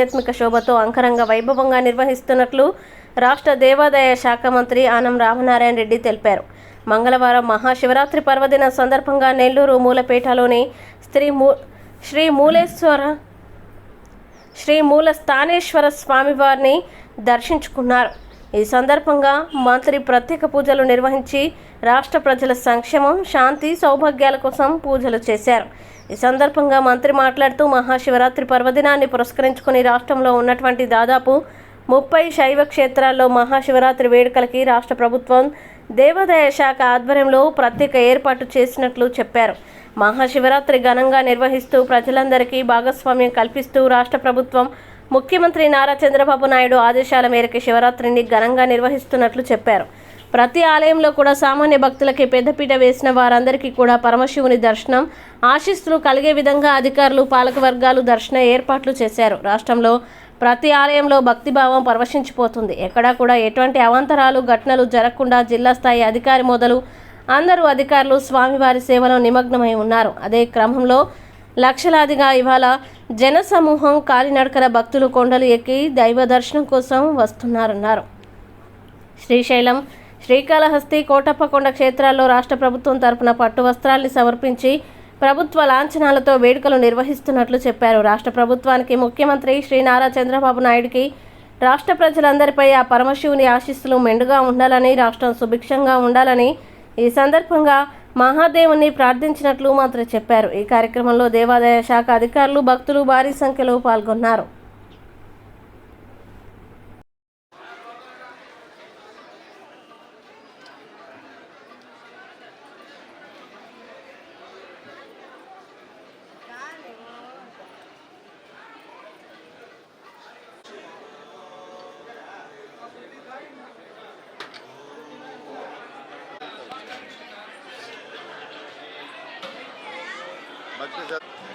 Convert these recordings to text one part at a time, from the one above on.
ఆధ్యాత్మిక శోభతో అంకరంగ వైభవంగా నిర్వహిస్తున్నట్లు రాష్ట్ర దేవాదాయ శాఖ మంత్రి ఆనం రామనారాయణ రెడ్డి తెలిపారు. మంగళవారం మహాశివరాత్రి పర్వదిన సందర్భంగా నెల్లూరు మూలపేటలోని స్త్రీ మూ శ్రీ మూలేశ్వర శ్రీ మూల స్థానేశ్వర స్వామివారిని దర్శించుకున్నారు. ఈ సందర్భంగా మంత్రి ప్రత్యేక పూజలు నిర్వహించి రాష్ట్ర ప్రజల సంక్షేమం శాంతి సౌభాగ్యాల కోసం పూజలు చేశారు. ఈ సందర్భంగా మంత్రి మాట్లాడుతూ మహాశివరాత్రి పర్వదినాన్ని పురస్కరించుకుని రాష్ట్రంలో ఉన్నటువంటి దాదాపు ముప్పై శైవ క్షేత్రాల్లో మహాశివరాత్రి వేడుకలకి రాష్ట్ర ప్రభుత్వం దేవాదాయ శాఖ ఆధ్వర్యంలో ప్రత్యేక ఏర్పాటు చేసినట్లు చెప్పారు. మహాశివరాత్రి ఘనంగా నిర్వహిస్తూ ప్రజలందరికీ భాగస్వామ్యం కల్పిస్తూ రాష్ట్ర ప్రభుత్వం ముఖ్యమంత్రి నారా చంద్రబాబు నాయుడు ఆదేశాల మేరకు శివరాత్రిని ఘనంగా నిర్వహిస్తున్నట్లు చెప్పారు. ప్రతి ఆలయంలో కూడా సామాన్య భక్తులకి పెద్దపీట వేసిన వారందరికీ కూడా పరమశివుని దర్శనం ఆశిస్తులు కలిగే విధంగా అధికారులు పాలక వర్గాలు దర్శన ఏర్పాట్లు చేశారు. రాష్ట్రంలో ప్రతి ఆలయంలో భక్తిభావం పరవశించిపోతుంది. ఎక్కడా కూడా ఎటువంటి అవాంతరాలు ఘటనలు జరగకుండా జిల్లా స్థాయి అధికారి మొదలు అందరూ అధికారులు స్వామివారి సేవలో నిమగ్నమై ఉన్నారు. అదే క్రమంలో లక్షలాదిగా ఇవాళ జన సమూహం కాలినడకన భక్తులు కొండలు ఎక్కి దైవ దర్శనం కోసం వస్తున్నారన్నారు. శ్రీశైలం శ్రీకాళహస్తి కోటప్పకొండ క్షేత్రాల్లో రాష్ట్ర ప్రభుత్వం తరపున పట్టు వస్త్రాల్ని సమర్పించి ప్రభుత్వ లాంఛనాలతో వేడుకలు నిర్వహిస్తున్నట్లు చెప్పారు. రాష్ట్ర ప్రభుత్వానికి ముఖ్యమంత్రి శ్రీ నారా చంద్రబాబు నాయుడికి రాష్ట్ర ప్రజలందరిపై ఆ పరమశివుని ఆశీస్సులు మెండుగా ఉండాలని రాష్ట్రం సుభిక్షంగా ఉండాలని ఈ సందర్భంగా మహాదేవుని ప్రార్థించినట్లు మాత్రం చెప్పారు. ఈ కార్యక్రమంలో దేవాదాయ శాఖ అధికారులు భక్తులు భారీ సంఖ్యలో పాల్గొన్నారు. భక్తి శ్రద్ధ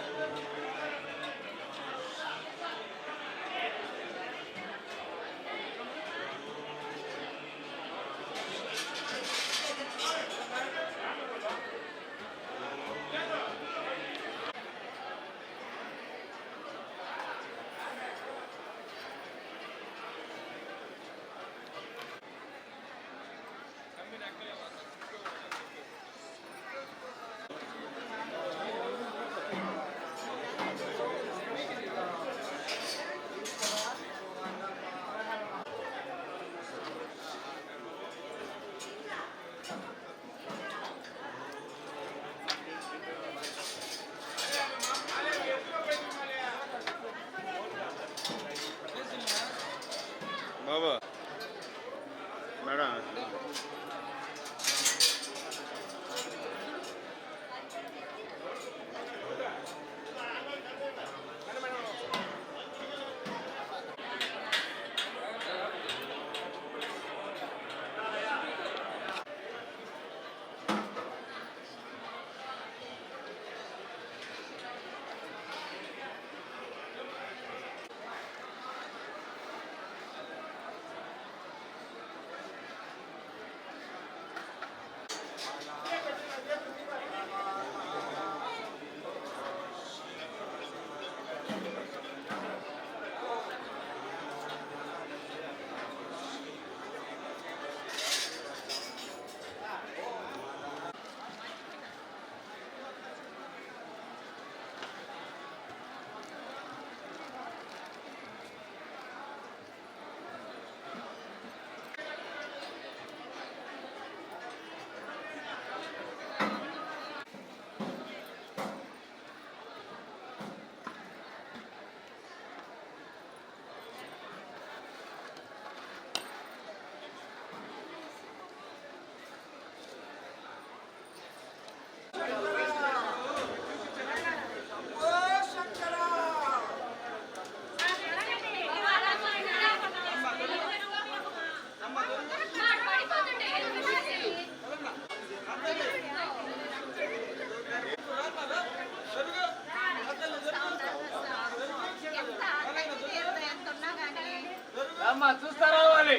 అమ్మ చూస్తా రావాలి.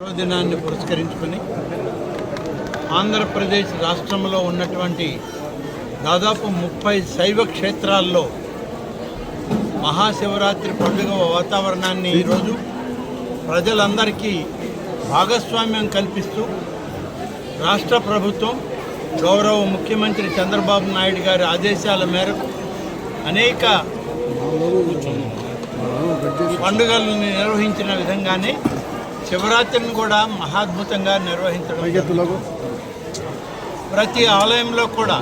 దినాన్ని పురస్కరించుకొని ఆంధ్రప్రదేశ్ రాష్ట్రంలో ఉన్నటువంటి దాదాపు ముప్పై శైవ క్షేత్రాల్లో మహాశివరాత్రి పండుగ వాతావరణాన్ని ఈరోజు ప్రజలందరికీ భాగస్వామ్యం కల్పిస్తూ రాష్ట్ర ప్రభుత్వం గౌరవ ముఖ్యమంత్రి చంద్రబాబు నాయుడు గారి ఆదేశాల మేరకు అనేక పండుగలను నిర్వహించిన విధంగానే శివరాత్రిని కూడా మహాద్భుతంగా నిర్వహించడం ప్రతి ఆలయంలో కూడా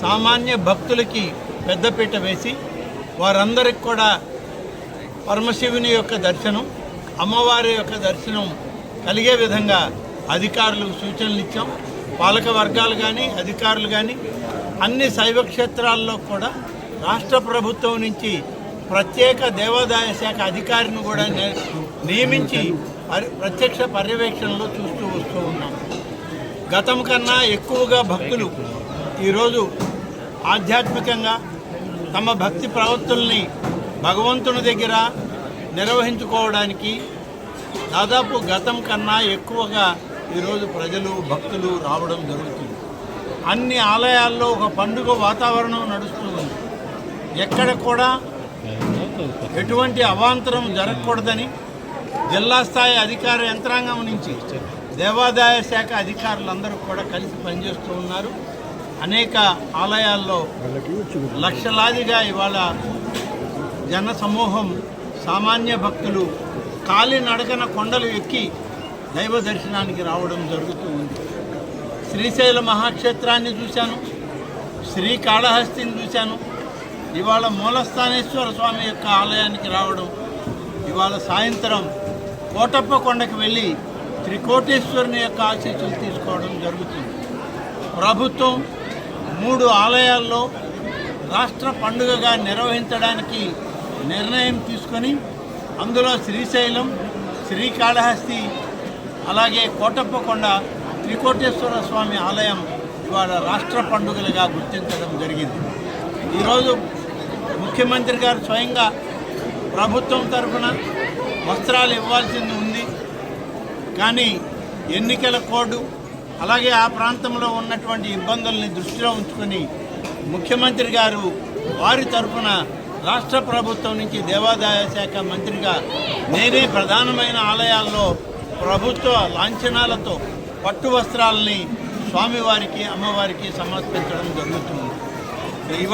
సామాన్య భక్తులకి పెద్దపీట వేసి వారందరికి కూడా పరమశివుని యొక్క దర్శనం అమ్మవారి యొక్క దర్శనం కలిగే విధంగా అధికారులకు సూచనలు ఇచ్చాం. పాలక వర్గాలు కానీ అధికారులు కానీ అన్ని శైవ క్షేత్రాల్లో కూడా రాష్ట్ర ప్రభుత్వం నుంచి ప్రత్యేక దేవాదాయ శాఖ అధికారిని కూడా నియమించి ప్రత్యక్ష పర్యవేక్షణలో చూస్తూ వస్తూ ఉన్నాం. గతం కన్నా ఎక్కువగా భక్తులు ఈరోజు ఆధ్యాత్మికంగా తమ భక్తి ప్రవృత్తుల్ని భగవంతుని దగ్గర నిర్వహించుకోవడానికి దాదాపు గతం కన్నా ఎక్కువగా ఈరోజు ప్రజలు భక్తులు రావడం జరుగుతుంది. అన్ని ఆలయాల్లో ఒక పండుగ వాతావరణం నడుస్తుంది ఎక్కడ కూడా ఎటువంటి అవాంతరం జరగకూడదని జిల్లా స్థాయి అధికార యంత్రాంగం నుంచి దేవాదాయ శాఖ అధికారులందరూ కూడా కలిసి పనిచేస్తూ ఉన్నారు. అనేక ఆలయాల్లో లక్షలాదిగా ఇవాళ జన సమూహం సామాన్య భక్తులు కాలినడకన కొండలు ఎక్కి దైవ దర్శనానికి రావడం జరుగుతూ ఉంది. శ్రీశైల మహాక్షేత్రాన్ని చూశాను శ్రీకాళహస్తిని చూశాను. ఇవాళ మూలస్థానేశ్వర స్వామి యొక్క ఆలయానికి రావడం ఇవాళ సాయంత్రం కోటప్ప కొండకు వెళ్ళి త్రికోటేశ్వరుని యొక్క ఆశీస్సులు తీసుకోవడం జరుగుతుంది. ప్రభుత్వం మూడు ఆలయాల్లో రాష్ట్ర పండుగగా నిర్వహించడానికి నిర్ణయం తీసుకొని అందులో శ్రీశైలం శ్రీకాళహస్తి అలాగే కోటప్పకొండ త్రికోటేశ్వర స్వామి ఆలయం ఇవాళ రాష్ట్ర పండుగలుగా గుర్తించడం జరిగింది. ఈరోజు ముఖ్యమంత్రి గారు స్వయంగా ప్రభుత్వం తరఫున వస్త్రాలు ఇవ్వాల్సింది ఉంది. కానీ ఎన్నికల కోడ్ అలాగే ఆ ప్రాంతంలో ఉన్నటువంటి ఇబ్బందుల్ని దృష్టిలో ఉంచుకొని ముఖ్యమంత్రి గారు వారి తరఫున రాష్ట్ర ప్రభుత్వం నుంచి దేవాదాయ శాఖ మంత్రిగా నేనే ప్రధానమైన ఆలయాల్లో ప్రభుత్వ లాంఛనాలతో పట్టు వస్త్రాలని స్వామివారికి అమ్మవారికి సమర్పించడం జరుగుతుంది.